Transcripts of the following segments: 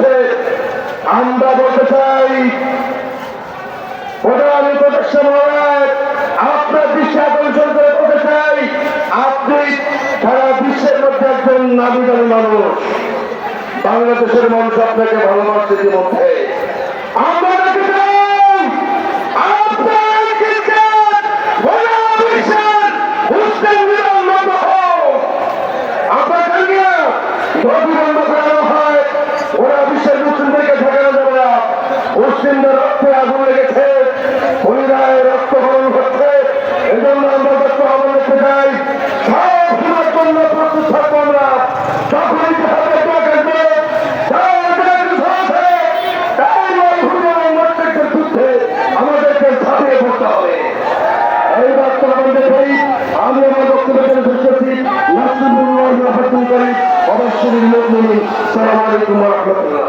আছে, আমরা বলতে চাই, প্রধান প্রকাশ্য মহারাজ আপনার বিশ্বাস আকর্ষণ করে বলতে চাই, আপনি সারা বিশ্বের মধ্যে একজন নাবিদারী মানুষ। বাংলাদেশের মানুষ আপনাকে ভালোবাসছে ইতিমধ্যে। মুসলিমদের রক্তে আগুন লেগেছে। হরিদায় রক্তকরণ করছে এজন্য আমরা রক্ত আগুন রেখে যাই সব জন্য প্রস্তুত থাকব আমরা। যখনই আমাদেরকে ছাপিয়ে করতে এই বক্তব্য দেখেই আমি আমার বক্তব্যের বিশ্বাসী নাসিবুল্লাহ রহমতুল করিম অবশ্যই লোক সালাম আলাইকুম রহমতুল্লাহ।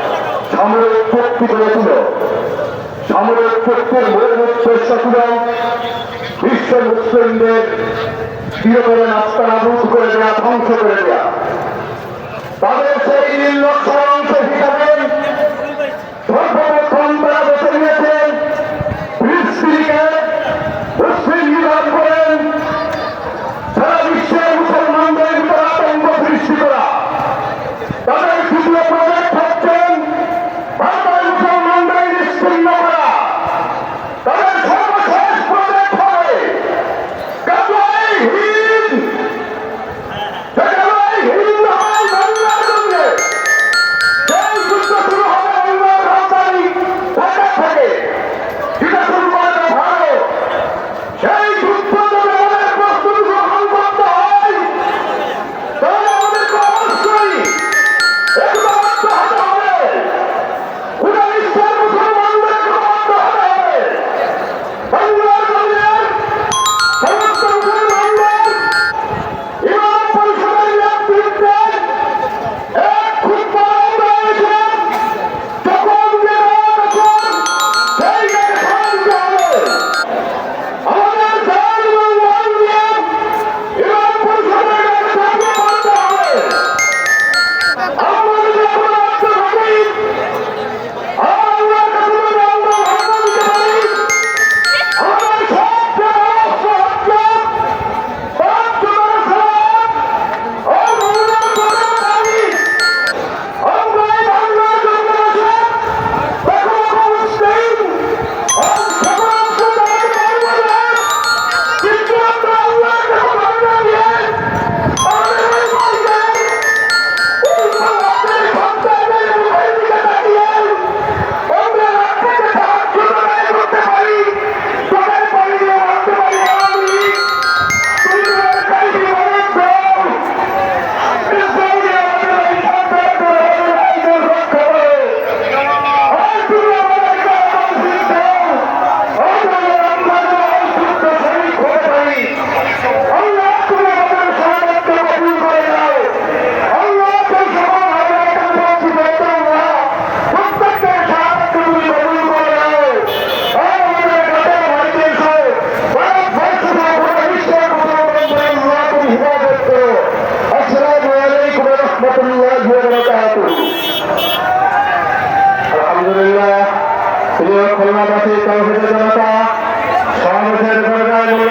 সামরিক শক্তি গড়েছিল সামরিক শক্তির মূল উদ্দেশ্য ছিল বিশ্ব মুসলিমদের চিরকরণ আস্থানা দূর করে দেওয়া ধ্বংস করে দেওয়া তাদের সেই আলহামদুলিল্লাহ প্রিয় খুলনাবাসী কংগ্রেসের জনতা সমাবেশের পর্যায়ে